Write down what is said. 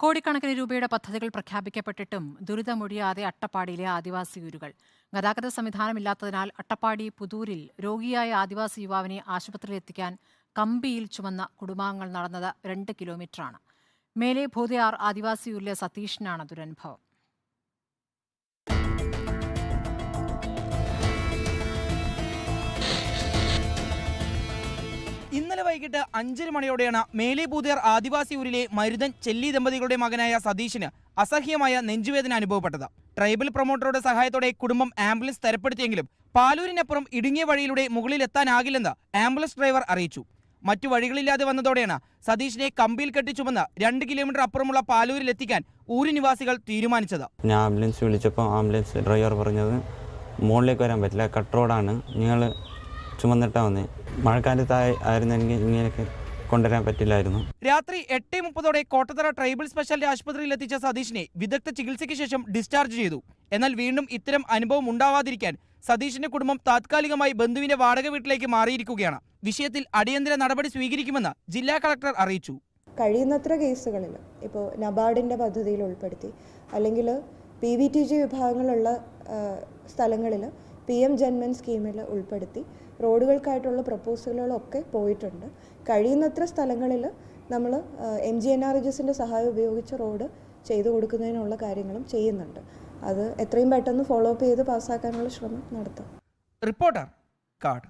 കോടിക്കണക്കിന് രൂപയുടെ പദ്ധതികൾ പ്രഖ്യാപിക്കപ്പെട്ടിട്ടും ദുരിതമൊഴിയാതെ അട്ടപ്പാടിയിലെ ആദിവാസി ഊരുകൾ ഗതാഗത സംവിധാനമില്ലാത്തതിനാൽ അട്ടപ്പാടി പുതൂരിൽ രോഗിയായ ആദിവാസി യുവാവിനെ ആശുപത്രിയിൽ എത്തിക്കാൻ കമ്പിയിൽ ചുമന്ന കുടുംബാംഗങ്ങൾ നടന്നത് രണ്ട് കിലോമീറ്ററാണ്. മേലെ ഭൂതയാർ ആദിവാസി ഊരിലെ സതീഷിനാണ് ദുരനുഭവം. ഇന്നലെ വൈകിട്ട് അഞ്ചര മണിയോടെയാണ് മേലെ പൂതിയാർ ആദിവാസി ഊരിലെ മരുതൻ ചെല്ലി ദമ്പതികളുടെ മകനായ സതീഷിന് അസഹ്യമായ നെഞ്ചുവേദന അനുഭവപ്പെട്ടത്. ട്രൈബൽ പ്രൊമോട്ടറുടെ സഹായത്തോടെ കുടുംബം ആംബുലൻസ് തരപ്പെടുത്തിയെങ്കിലും പാലൂരിനപ്പുറം ഇടുങ്ങിയ വഴിയിലൂടെ മുകളിലെത്താനാകില്ലെന്ന് ആംബുലൻസ് ഡ്രൈവർ അറിയിച്ചു. മറ്റു വഴികളില്ലാതെ വന്നതോടെയാണ് സതീഷിനെ കമ്പിയിൽ കെട്ടിച്ചുമെന്ന് രണ്ട് കിലോമീറ്റർ അപ്പുറമുള്ള പാലൂരിലെത്തിക്കാൻ എത്തിക്കാൻ നിവാസികൾ തീരുമാനിച്ചത്. ഞാൻ ആംബുലൻസ് വിളിച്ചപ്പോൾ ആംബുലൻസ് ഡ്രൈവർ പറഞ്ഞത് മുകളിലേക്ക് വരാൻ പറ്റില്ല കട്ട് റോഡാണ്. നിങ്ങൾ ചുമന്നിട്ടാ വന്നേ. മഴക്കാലത്തായി ആയിരുന്നെങ്കിൽ ഇങ്ങനെയൊക്കെ കൊണ്ടുവരാൻ പറ്റില്ലായിരുന്നു. രാത്രി എട്ട് മുപ്പതോടെ കോട്ടത്തറ ട്രൈബൽ സ്പെഷ്യാലിറ്റി ആശുപത്രിയിൽ എത്തിച്ച സതീഷിനെ വിദഗ്ധ ചികിത്സയ്ക്ക് ശേഷം ഡിസ്ചാർജ് ചെയ്തു. എന്നാൽ വീണ്ടും ഇത്തരം അനുഭവം ഉണ്ടാവാതിരിക്കാൻ സതീഷിന്റെ കുടുംബം താത്കാലികമായി ബന്ധുവിന്റെ വാടക വീട്ടിലേക്ക് മാറിയിരിക്കുകയാണ്. വിഷയത്തിൽ അടിയന്തര നടപടി സ്വീകരിക്കുമെന്ന് ജില്ലാ കളക്ടർ അറിയിച്ചു. കഴിയുന്നത്ര കേസുകളിൽ ഇപ്പോൾ നബാർഡിന്റെ പദ്ധതിയിൽ ഉൾപ്പെടുത്തി അല്ലെങ്കിൽ പി വി ടി ജി വിഭാഗങ്ങളുള്ള സ്ഥലങ്ങളിൽ പി എം ജന്മൻ സ്കീമിൽ ഉൾപ്പെടുത്തി റോഡുകൾക്കായിട്ടുള്ള പ്രപ്പോസലുകളൊക്കെ പോയിട്ടുണ്ട്. കഴിയുന്നത്ര സ്ഥലങ്ങളിൽ നമ്മൾ എം ജി എൻ ആർ എസിന്റെ സഹായം ഉപയോഗിച്ച് റോഡ് ചെയ്തു കൊടുക്കുന്നതിനുള്ള കാര്യങ്ങളും ചെയ്യുന്നുണ്ട്. അത് എത്രയും പെട്ടെന്ന് ഫോളോ അപ്പ് ചെയ്ത് പാസ്സാക്കാനുള്ള ശ്രമം നടത്താം. റിപ്പോർട്ടർ കാട്.